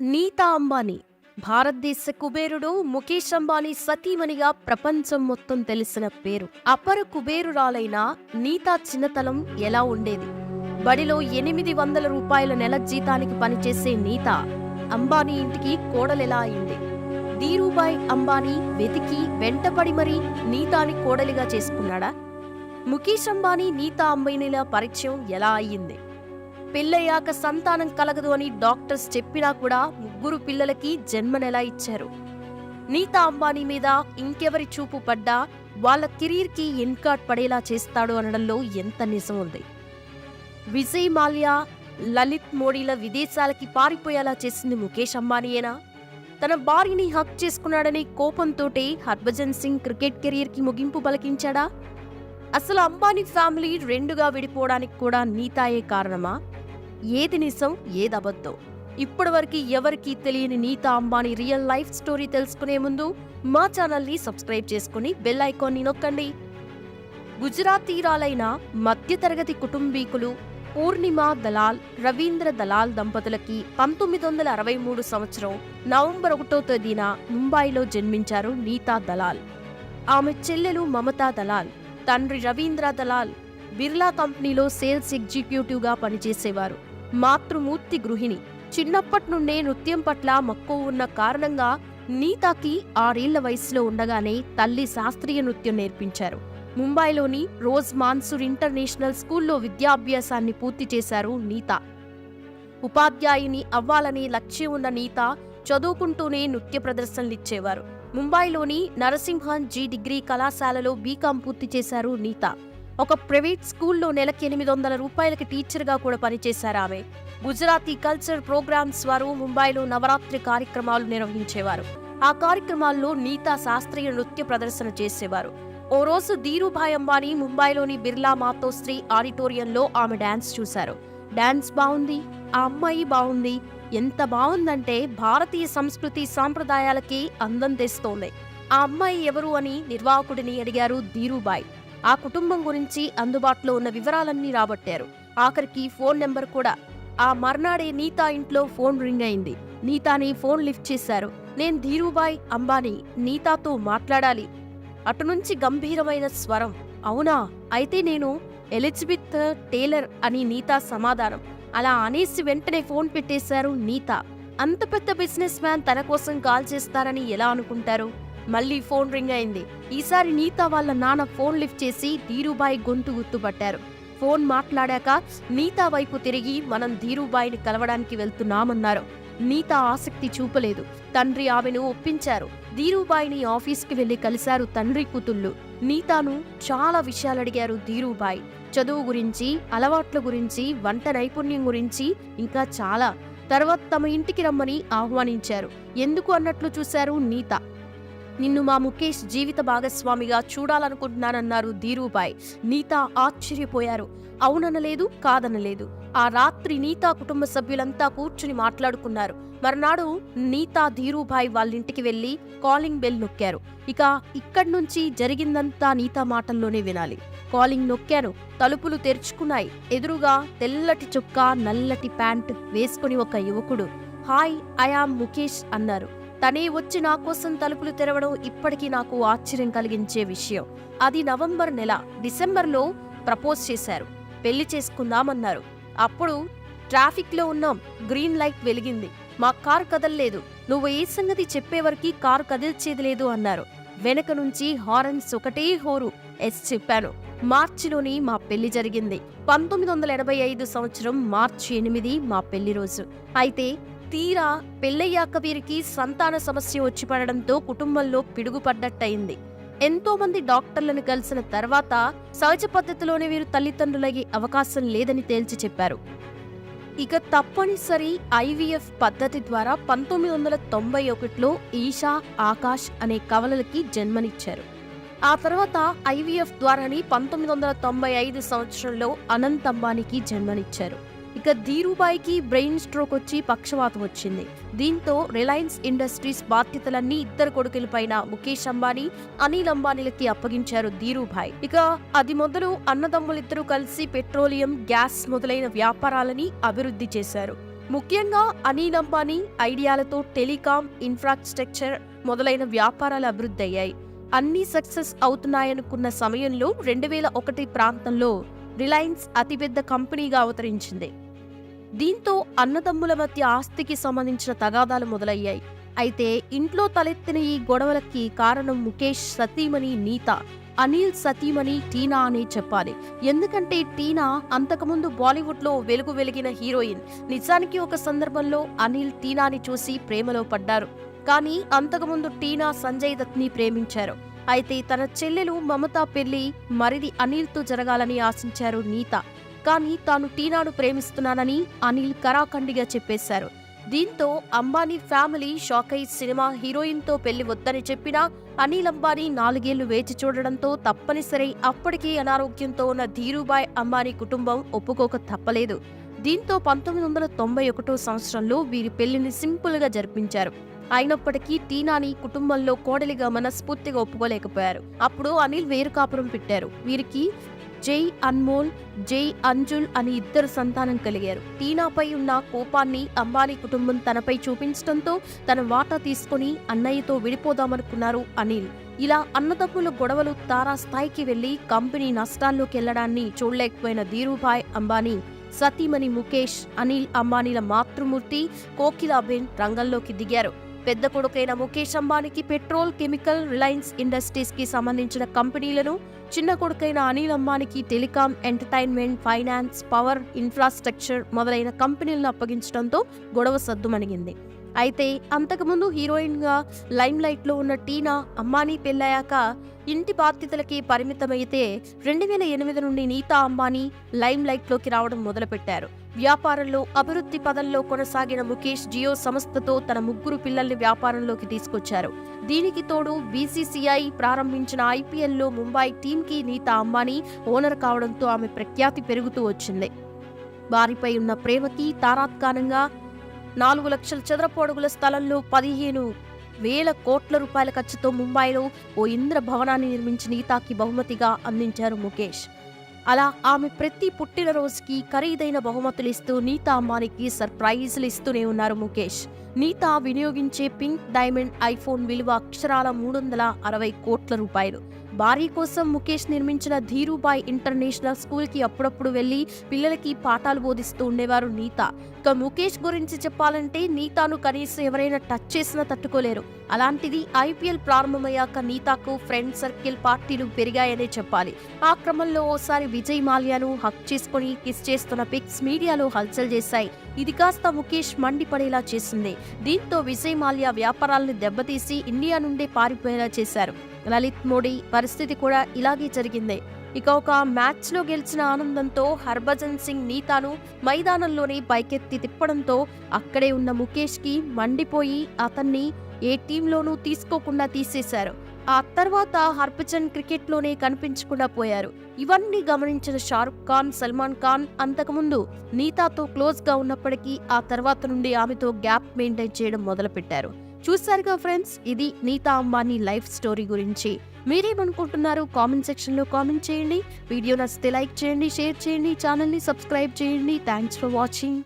నీతా అంబానీ. భారతదేశ కుబేరుడు ముఖేష్ అంబానీ సతీమణిగా ప్రపంచం మొత్తం తెలిసిన పేరు. అపర కుబేరురాలైన నీతా చిన్నతలం ఎలా ఉండేది? బడిలో ఎనిమిది వందల రూపాయల నెల జీతానికి పనిచేసే నీత అంబానీ ఇంటికి కోడలెలా అయింది? ధీరుభాయ్ అంబానీ వెతికి వెంటపడి మరీ నీతాని కోడలిగా చేసుకున్నాడా? ముఖేష్ అంబానీ నీతా అంబానీల పరిచయం ఎలా అయ్యింది? పెళ్ళయ్యాక సంతానం కలగదు అని డాక్టర్స్ చెప్పినా కూడా ముగ్గురు పిల్లలకి జన్మనెలా ఇచ్చారు. నీతా అంబానీ మీద ఇంకెవరి చూపు పడ్డా వాళ్ళ కెరీర్కి ఎన్కాట్ పడేలా చేస్తాడు అనడంలో ఎంత నిజం ఉంది. విజయ్ మాల్యా లలిత్ మోడీల విదేశాలకి పారిపోయేలా చేసింది ముఖేష్ అంబానీయేనా? తన భార్యని హక్ చేసుకున్నాడని కోపంతోటే హర్భజన్ సింగ్ క్రికెట్ కెరీర్కి ముగింపు పలికించాడా? అసలు అంబానీ ఫ్యామిలీ రెండుగా విడిపోవడానికి కూడా నీతాయే కారణమా? ఏది నిజం ఏది అబద్ధం. ఇప్పటివరకు ఎవరికీ తెలియని Nita Ambani real life story తెలుసుకునే ముందు మా ఛానల్ని సబ్స్క్రైబ్ చేసుకుని బెల్ ఐకాన్ని నొక్కండి. గుజరాతీరాలైన మధ్యతరగతి కుటుంబీకులు పూర్ణిమ దలాల్ రవీంద్ర దలాల్ దంపతులకి పంతొమ్మిది వందల అరవై మూడు సంవత్సరం నవంబర్ ఒకటో తేదీన ముంబైలో జన్మించారు నీతా దలాల్ ఆమె చెల్లెలు మమతా దలాల్ తండ్రి రవీంద్ర దలాల్ బిర్లా కంపెనీలో సేల్స్ ఎగ్జిక్యూటివ్గా పనిచేసేవారు. మాతృమూర్తి గృహిణి. చిన్నప్పటి నుండే నృత్యం పట్ల మక్కువ ఉన్న కారణంగా నీతాకి ఆరేళ్ళ వయసులో ఉండగానే తల్లి శాస్త్రీయ నృత్యం నేర్పించారు. ముంబైలోని రోజ్ మాన్సూర్ ఇంటర్నేషనల్ స్కూల్లో విద్యాభ్యాసాన్ని పూర్తి చేశారు నీత. ఉపాధ్యాయుని అవ్వాలనే లక్ష్యం ఉన్న నీత చదువుకుంటూనే నృత్య ప్రదర్శనలిచ్చేవారు. ముంబైలోని నరసింహన్ జీ డిగ్రీ కళాశాలలో బీకాం పూర్తి చేశారు నీత. ఒక ప్రైవేట్ స్కూల్లో నెలకి ఎనిమిది వందల రూపాయలకి టీచర్గా కూడా పనిచేశారు ఆమె. గుజరాతీ కల్చర్ ప్రోగ్రామ్స్ వారు ముంబైలో నవరాత్రి కార్యక్రమాలు నిర్వహించేవారు. ఆ కార్యక్రమాల్లో నీతా శాస్త్రీయ నృత్య ప్రదర్శన చేసేవారు. ఓ రోజు ధీరుభాయ్ అంబానీ ముంబైలోని బిర్లా మాతోశ్రీ ఆడిటోరియంలో ఆమె డాన్స్ చూశారు. డాన్స్ బాగుంది ఆ అమ్మాయి బాగుంది ఎంత బాగుందంటే భారతీయ సంస్కృతి సాంప్రదాయాలకి అందం తెస్తోంది. ఆ అమ్మాయి ఎవరు అని నిర్వాహకుడిని అడిగారు ధీరుబాయ్ ఆ కుటుంబం గురించి అందుబాటులో ఉన్న వివరాలన్నీ రాబట్టారు. ఆఖరికి ఫోన్ నెంబర్ కూడా. ఆ మర్నాడే నీతా ఇంట్లో ఫోన్ రింగ్ అయింది. నీతాని ఫోన్ లిఫ్ట్ చేశారు. నేను ధీరుబాయ్ అంబానీ నీతాతో మాట్లాడాలి. అటు నుంచి గంభీరమైన స్వరం. అవునా? అయితే నేను ఎలిజబెత్ టేలర్ అని నీతా సమాధానం. అలా అనేసి వెంటనే ఫోన్ పెట్టేశారు నీతా. అంత పెద్ద బిజినెస్ మ్యాన్ తన కోసం కాల్ చేస్తారని ఎలా అనుకుంటారు? మళ్ళీ ఫోన్ రింగ్ అయింది. ఈసారి నీతా వాళ్ళ నాన్న ఫోన్ లిఫ్ట్ చేసి ధీరుబాయి గొంతు గుర్తుపట్టారు. ఫోన్ మాట్లాడాక నీతా వైపు తిరిగి మనం ధీరుబాయిని కలవడానికి వెళ్తున్నామన్నారు. నీతా ఆసక్తి చూపలేదు. తండ్రి ఆమెను ఒప్పించారు. ధీరుబాయిని ఆఫీస్కి వెళ్ళి కలిశారు తండ్రి కూతుళ్ళు. నీతాను చాలా విషయాలు అడిగారు ధీరుబాయి. చదువు గురించి అలవాట్ల గురించి వంట నైపుణ్యం గురించి ఇంకా చాలా. తర్వాత తమ ఇంటికి రమ్మని ఆహ్వానించారు. ఎందుకు అన్నట్లు చూశారు నీత. నిన్ను మా ముఖేష్ జీవిత భాగస్వామిగా చూడాలనుకుంటున్నానన్నారు ధీరూభాయ్ నీతా ఆశ్చర్యపోయారు. అవుననలేదు కాదనలేదు. ఆ రాత్రి నీతా కుటుంబ సభ్యులంతా కూర్చుని మాట్లాడుకున్నారు. మర్నాడు నీతా ధీరుభాయ్ వాళ్ళింటికి వెళ్ళి కాలింగ్ బెల్ నొక్కారు. ఇక ఇక్కడి నుంచి జరిగిందంతా నీతా మాటల్లోనే వినాలి. కాలింగ్ నొక్కాను. తలుపులు తెరుచుకున్నాయి. ఎదురుగా తెల్లటి చొక్కా నల్లటి ప్యాంట్ వేసుకుని ఒక యువకుడు. హాయ్ ఐ ఆమ్ ముఖేష్ అన్నారు. తనే వచ్చి నా కోసం తలుపులు తెరవడం ఇప్పటికీ నాకు ఆశ్చర్యం కలిగించే విషయం. అది నవంబర్ నెల డిసెంబర్లో ప్రపోజ్ చేశారు. పెళ్ళి చేసుకుందామన్నారు. అప్పుడు ట్రాఫిక్లో ఉన్నాం గ్రీన్ లైట్ వెలిగింది. మా కారు కదల్లేదు. నువ్వు ఏ సంగతి చెప్పేవరకు కారు కదిల్చేది లేదు అన్నారు. వెనక నుంచి హారన్స్ ఒకటే హోరు ఎస్ చెప్పాను. మార్చిలోని మా పెళ్ళి జరిగింది. పంతొమ్మిది వందల ఎనభై ఐదు సంవత్సరం మార్చి ఎనిమిది మా పెళ్ళి రోజు. అయితే తీరా పెళ్ళయ్యాక వీరికి సంతాన సమస్య వచ్చి పడడంతో కుటుంబంలో పిడుగుపడ్డట్టయింది. ఎంతో మంది డాక్టర్లను కలిసిన తర్వాత సహజ పద్ధతిలోనే వీరు తల్లిదండ్రులయ్యే అవకాశం లేదని తేల్చి చెప్పారు. ఇక తప్పనిసరి ఐవీఎఫ్ పద్ధతి ద్వారా పంతొమ్మిది వందల తొంభై ఒకటిలో ఈషా ఆకాష్ అనే కవలలకి జన్మనిచ్చారు. ఆ తర్వాత ఐవీఎఫ్ ద్వారాని పంతొమ్మిది వందల తొంభై ఐదు సంవత్సరంలో అనంత్ అంబానీకి జన్మనిచ్చారు. ఇక ధీరుబాయికి బ్రెయిన్ స్ట్రోక్ వచ్చి పక్షవాతం వచ్చింది. దీంతో రిలయన్స్ ఇండస్ట్రీస్ బాధ్యతలన్నీ ఇద్దరు కొడుకులపైన ముఖేష్ అంబానీ అనిల్ అంబానీలకి అప్పగించారు ధీరుభాయ్ ఇక అది మొదలు అన్నదమ్ములిద్దరూ కలిసి పెట్రోలియం గ్యాస్ మొదలైన వ్యాపారాలని అభివృద్ధి చేశారు. ముఖ్యంగా అనిల్ అంబానీ ఐడియాలతో టెలికాం ఇన్ఫ్రాస్ట్రక్చర్ మొదలైన వ్యాపారాలు అభివృద్ధి అయ్యాయి. అన్ని సక్సెస్ అవుతున్నాయనుకున్న సమయంలో రెండు వేల ఒకటి ప్రాంతంలో రిలయన్స్ అతిపెద్ద కంపెనీగా అవతరించింది. దీంతో అన్నదమ్ముల మధ్య ఆస్తికి సంబంధించిన తగాదాలు మొదలయ్యాయి. అయితే ఇంట్లో తలెత్తిన ఈ గొడవలకి కారణం ముఖేష్ సతీమణి నీత. అనిల్ సతీమణి టీనా అనే చెప్పాలి. ఎందుకంటే టీనా అంతకుముందు బాలీవుడ్లో వెలుగు వెలిగిన హీరోయిన్. నిజానికి ఒక సందర్భంలో అనిల్ టీనాని చూసి ప్రేమలో పడ్డారు. కానీ అంతకుముందు టీనా సంజయ్ దత్ని ప్రేమించారు. అయితే తన చెల్లెలు మమతా పెళ్ళి మరిది అనిల్తో జరగాలని ఆశించారు నీత. కానీ తాను టీనాను ప్రేమిస్తున్నానని అనిల్ కరాఖండిగా చెప్పేశారు. దీంతో అంబానీ ఫ్యామిలీ షాక్ అయి సినిమా హీరోయిన్తో పెళ్ళి వద్దని చెప్పినా అనిల్ అంబానీ నాలుగేళ్ళు వేచి చూడడంతో తప్పనిసరి అప్పటికే అనారోగ్యంతో ఉన్న ధీరుబాయ్ అంబానీ కుటుంబం ఒప్పుకోక తప్పలేదు. దీంతో పంతొమ్మిది వందల తొంభై ఒకటో సంవత్సరంలో వీరి పెళ్ళిని సింపుల్గా జరిపించారు. అయినప్పటికీ టీనాని కుటుంబంలో కోడలిగా మనస్ఫూర్తిగా ఒప్పుకోలేకపోయారు. అప్పుడు అనిల్ వేరు కాపురం పెట్టారు. వీరికి జై అన్మోల్ జై అంజుల్ అని ఇద్దరు సంతానం కలిగారు. టీనాపై ఉన్న కోపాన్ని అంబానీ కుటుంబం తనపై చూపించడంతో తన వాటా తీసుకుని అన్నయ్యతో విడిపోదామనుకున్నారు అనిల్. ఇలా అన్నదమ్ముల గొడవలు తారాస్థాయికి వెళ్ళి కంపెనీ నష్టాల్లోకి వెళ్ళడాన్ని చూడలేకపోయిన ధీరుభాయ్ అంబానీ సతీమణి ముఖేష్ అనిల్ అంబానీల మాతృమూర్తి కోకిలాబెన్ రంగంలోకి దిగారు. పెద్ద కొడుకైన ముఖేష్ అంబానీకి పెట్రోల్ కెమికల్ రిలయన్స్ ఇండస్ట్రీస్కి సంబంధించిన కంపెనీలను చిన్న కొడుకైన Anil అంబానీకి telecom entertainment finance power infrastructure మొదలైన కంపెనీలను అప్పగించడంతో గొడవ సద్దుమణిగింది. అయితే అంతకుముందు హీరోయిన్గా లైమ్ లైట్లో ఉన్న టీనా అంబానీ పెళ్ళయ్యాక ఇంటి బాధ్యతలకి పరిమితమైతే రెండు వేల ఎనిమిది నుండి నీతా అంబానీ లైమ్ లైట్లోకి రావడం మొదలుపెట్టారు. వ్యాపారంలో అభివృద్ధి పదంలో కొనసాగిన ముఖేష్ జియో సంస్థతో తన ముగ్గురు పిల్లల్ని వ్యాపారంలోకి తీసుకొచ్చారు. దీనికి తోడు బీసీసీఐ ప్రారంభించిన ఐపీఎల్లో ముంబై టీంకి నీతా అంబానీ ఓనర్ కావడంతో ఆమె ప్రఖ్యాతి పెరుగుతూ వచ్చింది. వారిపై ఉన్న ప్రేమకి తారాత్కారంగా నాలుగు లక్షల చదరపు అడుగుల స్థలంలో పదిహేను వేల కోట్ల రూపాయల ఖర్చుతో ముంబైలో ఓ ఇంద్ర భవనాన్ని నిర్మించి నీతాకి బహుమతిగా అందించారు ముఖేష్. అలా ఆమె ప్రతి పుట్టినరోజుకి ఖరీదైన బహుమతులు ఇస్తూ నీతా అంబానీకి సర్ప్రైజ్లు ఇస్తూనే ఉన్నారు ముఖేష్. నీతా వినియోగించే పింక్ డైమండ్ ఐఫోన్ విలువ అక్షరాల మూడు వందల అరవై కోట్ల రూపాయలు. భార్య కోసం ముఖేష్ నిర్మించిన ధీరుబాయ్ ఇంటర్నేషనల్ స్కూల్కి అప్పుడప్పుడు వెళ్ళి పిల్లలకి పాఠాలు బోధిస్తూ ఉండేవారు నీత. ఇక ముఖేష్ గురించి చెప్పాలంటే నీతాను కనీసం ఎవరైనా టచ్ చేసినా తట్టుకోలేరు. అలాంటిది ఐపీఎల్ ప్రారంభమయ్యాక నీతాకు ఫ్రెండ్ సర్కిల్ పార్టీలు పెరిగాయనే చెప్పాలి. ఆ క్రమంలో ఓసారి విజయ్ మాల్యాను హక్ చేసుకుని కిస్ చేస్తున్న పిక్స్ మీడియాలో హల్చల్ చేశాయి. ఇది కాస్త ముఖేష్ మండిపడేలా చేసింది. దీంతో విజయ్ మాల్యా వ్యాపారాలను దెబ్బతీసి ఇండియా నుండి పారిపోయేలా చేశారు. లలిత్ మోడీ పరిస్థితి కూడా ఇలాగే జరిగింది. ఇక ఒక మ్యాచ్లో గెలిచిన ఆనందంతో హర్భజన్ సింగ్ నీతాను మైదానంలోనే పైకెత్తి తిప్పడంతో అక్కడే ఉన్న ముఖేష్కి మండిపోయి అతన్ని ఏ టీంలోనూ తీసుకోకుండా తీసేశారు. ఆ తర్వాత హర్భజన్ క్రికెట్లోనే కనిపించకుండా పోయారు. ఇవన్నీ గమనించిన షారుఖ్ ఖాన్ సల్మాన్ ఖాన్ అంతకుముందు నీతాతో క్లోజ్గా ఉన్నప్పటికీ ఆ తర్వాత నుండి ఆమెతో గ్యాప్ మెయింటైన్ చేయడం మొదలుపెట్టారు. చూశారుగా ఫ్రెండ్స్ ఇది నీతా అంబానీ లైఫ్ స్టోరీ గురించి. మీరేమనుకుంటున్నారు కామెంట్ సెక్షన్లో కామెంట్ చేయండి. వీడియో నచ్చితే లైక్ చేయండి షేర్ చేయండి ఛానల్ని సబ్స్క్రైబ్ చేయండి. Thanks for watching.